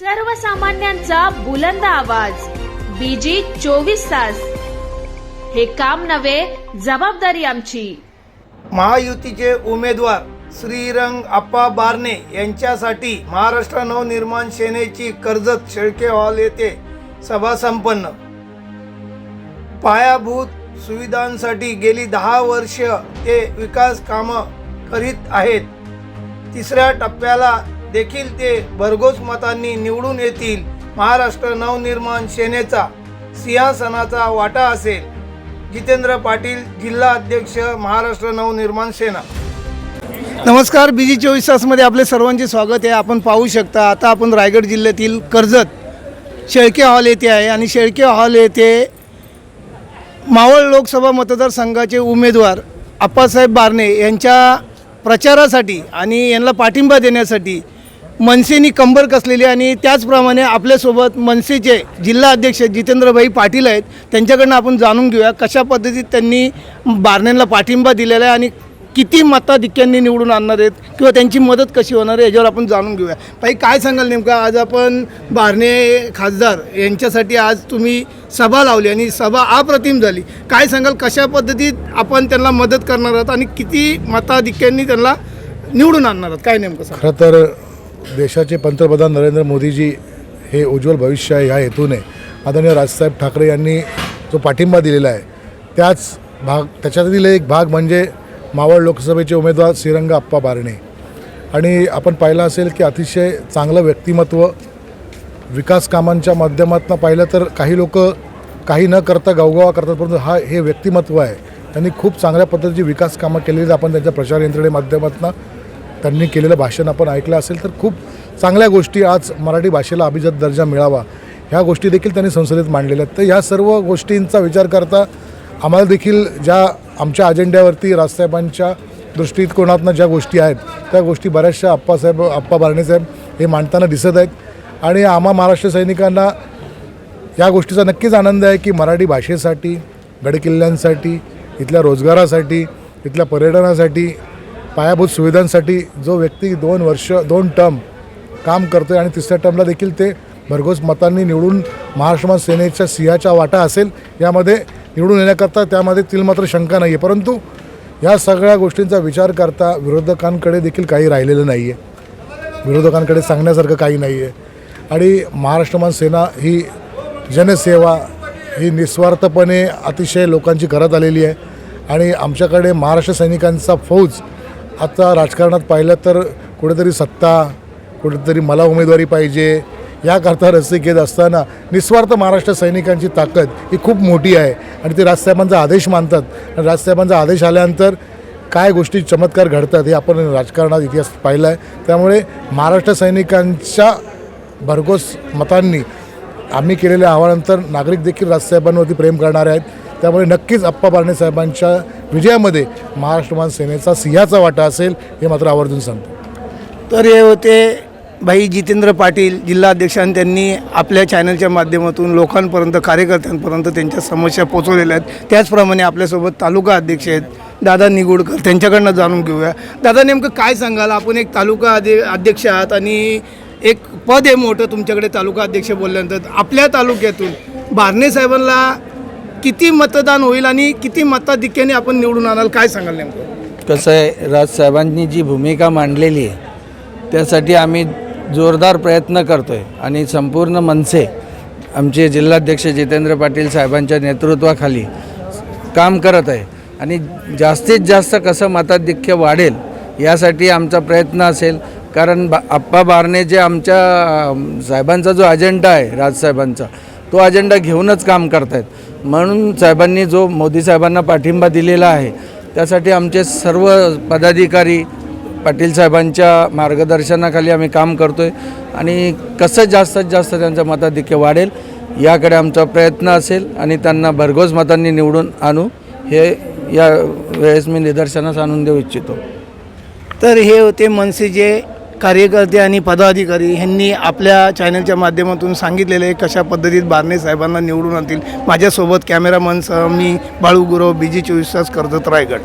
सर्वसामान्यांचा बुलंद आवाज. बीजी चोवीस तास. हे काम नव्हे जबाबदारी आमची. महायुतीचे उमेदवार श्रीरंग आप्पा बारणे यांच्यासाठी महाराष्ट्र नवनिर्माण सेनेची कर्जत शेळके हॉल येथे सभा संपन्न. पायाभूत सुविधांसाठी गेली दहा वर्ष ते विकास कामं करीत आहेत. तिसऱ्या टप्प्याला देखील ते भरघोस मतांनी निवडून येतील. महाराष्ट्र नवनिर्माण सेनेचा सिंहासनाचा वाटा असेल. जितेंद्र पाटील जिल्हा अध्यक्ष महाराष्ट्र नवनिर्माण सेना. नमस्कार बीजी चोवीस तासमध्ये आपले सर्वांचे स्वागत आहे. आपण पाहू शकता आता आपण रायगड जिल्ह्यातील कर्जत शेळके हॉल येथे आहे आणि शेळके हॉल येथे मावळ लोकसभा मतदारसंघाचे उमेदवार आप्पासाहेब बारणे यांच्या प्रचारासाठी आणि यांना पाठिंबा देण्यासाठी मनसेनी कंबर कसलेली आणि त्याचप्रमाणे आपल्यासोबत मनसेचे जिल्हा अध्यक्ष जितेंद्रभाई पाटील आहेत. त्यांच्याकडनं आपण जाणून घेऊया कशा पद्धतीत त्यांनी बारण्यांना पाठिंबा दिलेला आहे आणि किती मताधिक्यांनी निवडून आणणार आहेत किंवा त्यांची मदत कशी होणार आहे याच्यावर आपण जाणून घेऊया. भाई काय सांगाल नेमकं? आज आपण बारणे खासदार यांच्यासाठी आज तुम्ही सभा लावली आणि सभा अप्रतिम झाली. काय सांगाल? कशा पद्धतीत आपण त्यांना मदत करणार आहात आणि किती मताधिक्यांनी त्यांना निवडून आणणार आहात? काय नेमकं खरं तर देशाचे पंतप्रधान नरेंद्र मोदीजी हे उज्ज्वल भविष्य आहे ह्या हेतूने आदरणीय राजसाहेब ठाकरे यांनी जो पाठिंबा दिलेला आहे त्याच भाग त्याच्यातील एक भाग म्हणजे मावळ लोकसभेचे उमेदवार श्रीरंग आप्पा बारणे. आणि आपण पाहिलं असेल की अतिशय चांगलं व्यक्तिमत्व विकास कामांच्या माध्यमातून पाहिलं तर काही लोक काही न करता गावगावा करतात परंतु हा हे व्यक्तिमत्व आहे. त्यांनी खूप चांगल्या पद्धतीची विकास कामं केलेली आपण त्यांच्या प्रचार यंत्रणे माध्यमातून त्यांनी केलेलं भाषण आपण ऐकलं असेल तर खूप चांगल्या गोष्टी आज मराठी भाषेला अभिजात दर्जा मिळावा. ह्या गोष्टी देखील त्यांनी संसदेत मांडलेल्या आहेत. तर ह्या सर्व गोष्टींचा विचार करता आम्हाला देखील ज्या आमच्या अजेंड्यावरती राजसाहेबांच्या दृष्टिकोनातनं ज्या गोष्टी आहेत त्या गोष्टी बऱ्याचशा आप्पासाहेब आप्पा बारणेसाहेब हे मांडताना दिसत आहेत. आणि आम्हा महाराष्ट्र सैनिकांना या गोष्टीचा नक्कीच आनंद आहे की मराठी भाषेसाठी गडकिल्ल्यांसाठी इथल्या रोजगारासाठी इथल्या पर्यटनासाठी पायाभूत सुविधांसाठी जो व्यक्ती दोन वर्ष दोन टर्म काम करतो आहे आणि तिसऱ्या टर्मला देखील ते भरघोस मतांनी निवडून महाराष्ट्र सेनेच्या सिंहाचा वाटा असेल यामध्ये निवडून येण्याकरता त्यामध्ये तिल मात्र शंका नाही आहे परंतु या सगळ्या गोष्टींचा विचार करता विरोधकांकडे देखील काही राहिलेलं नाही आहे विरोधकांकडे सांगण्यासारखं काही नाही आहे आणि महाराष्ट्रमान सेना ही जनसेवा ही निस्वार्थपणे अतिशय लोकांची करत आलेली आहे. आणि आमच्याकडे महाराष्ट्र सैनिकांचा फौज आता राजकारणात पाहिलं तर कुठेतरी सत्ता कुठेतरी मला उमेदवारी पाहिजे याकरता रस्ते घेत असताना निस्वार्थ महाराष्ट्र सैनिकांची ताकद ही खूप मोठी आहे. आणि ते राजसाहेबांचा आदेश मानतात. आणि राजसाहेबांचा आदेश आल्यानंतर काय गोष्टी चमत्कार घडतात हे आपण राजकारणात इतिहास पाहिला आहे त्यामुळे महाराष्ट्र सैनिकांच्या भरघोस मतांनी आम्ही केलेल्या आव्हानानंतर नागरिक देखील राजसाहेबांवरती प्रेम करणारे आहेत. त्यामुळे नक्कीच अप्पा बारणे साहेबांच्या विजयामध्ये महाराष्ट्रमान सेनेचा सिंहाचा वाटा असेल हे मात्र आवर्जून सांगतो. तर हे होते भाई जितेंद्र पाटील जिल्हाध्यक्षांनी त्यांनी आपल्या चॅनलच्या माध्यमातून लोकांपर्यंत कार्यकर्त्यांपर्यंत त्यांच्या समस्या पोचवलेल्या आहेत. त्याचप्रमाणे आपल्यासोबत तालुका अध्यक्ष आहेत दादा निगुडकर. त्यांच्याकडनं जाणून घेऊया. दादा नेमकं काय सांगाल? आपण एक तालुका अधे अध्यक्ष आहात आणि एक पद आहे मोठं तुमच्याकडे तालुका अध्यक्ष बोलल्यानंतर आपल्या तालुक्यातून बारणे साहेबांना किती मतदान होईल आणि किती मताधिक्याने आपण निवडून आणाल? काय सांगाल नेमकं? कसं आहे राजसाहेबांनी जी भूमिका मांडलेली आहे त्यासाठी आम्ही जोरदार प्रयत्न करतो आहे आणि संपूर्ण मनसे आमचे जिल्हाध्यक्ष जितेंद्र पाटील साहेबांच्या नेतृत्वाखाली काम करत आहे. आणि जास्तीत जास्त कसं मताधिक्य वाढेल यासाठी आमचा प्रयत्न असेल. कारण बा आप्पा बारणे जे आमच्या साहेबांचा जो अजेंडा आहे राजसाहेबांचा तो अजेंडा घेऊनच काम करत आहेत म्हणून साहेबांनी जो मोदी साहेबांना पाठिंबा दिलेला आहे त्यासाठी आमचे सर्व पदाधिकारी पाटील साहेबांच्या मार्गदर्शनाखाली आम्ही काम करतो आहे आणि कसं जास्तीत जास्त त्यांचं मताधिक्य वाढेल याकडे आमचा प्रयत्न असेल आणि त्यांना भरघोस मतांनी निवडून आणू हे या वेळेस मी निदर्शनास आणून देऊ इच्छितो. तर हे होते मनसेचे कार्यकर्ते आणि पदाधिकारी ह्यांनी आपल्या चॅनलच्या माध्यमातून सांगितलेले आहे कशा पद्धतीत बारणे साहेबांना निवडून आणतील. माझ्यासोबत कॅमेरामनसह मी बाळू गुरव बी जी चोवीस तास कर्जत रायगड.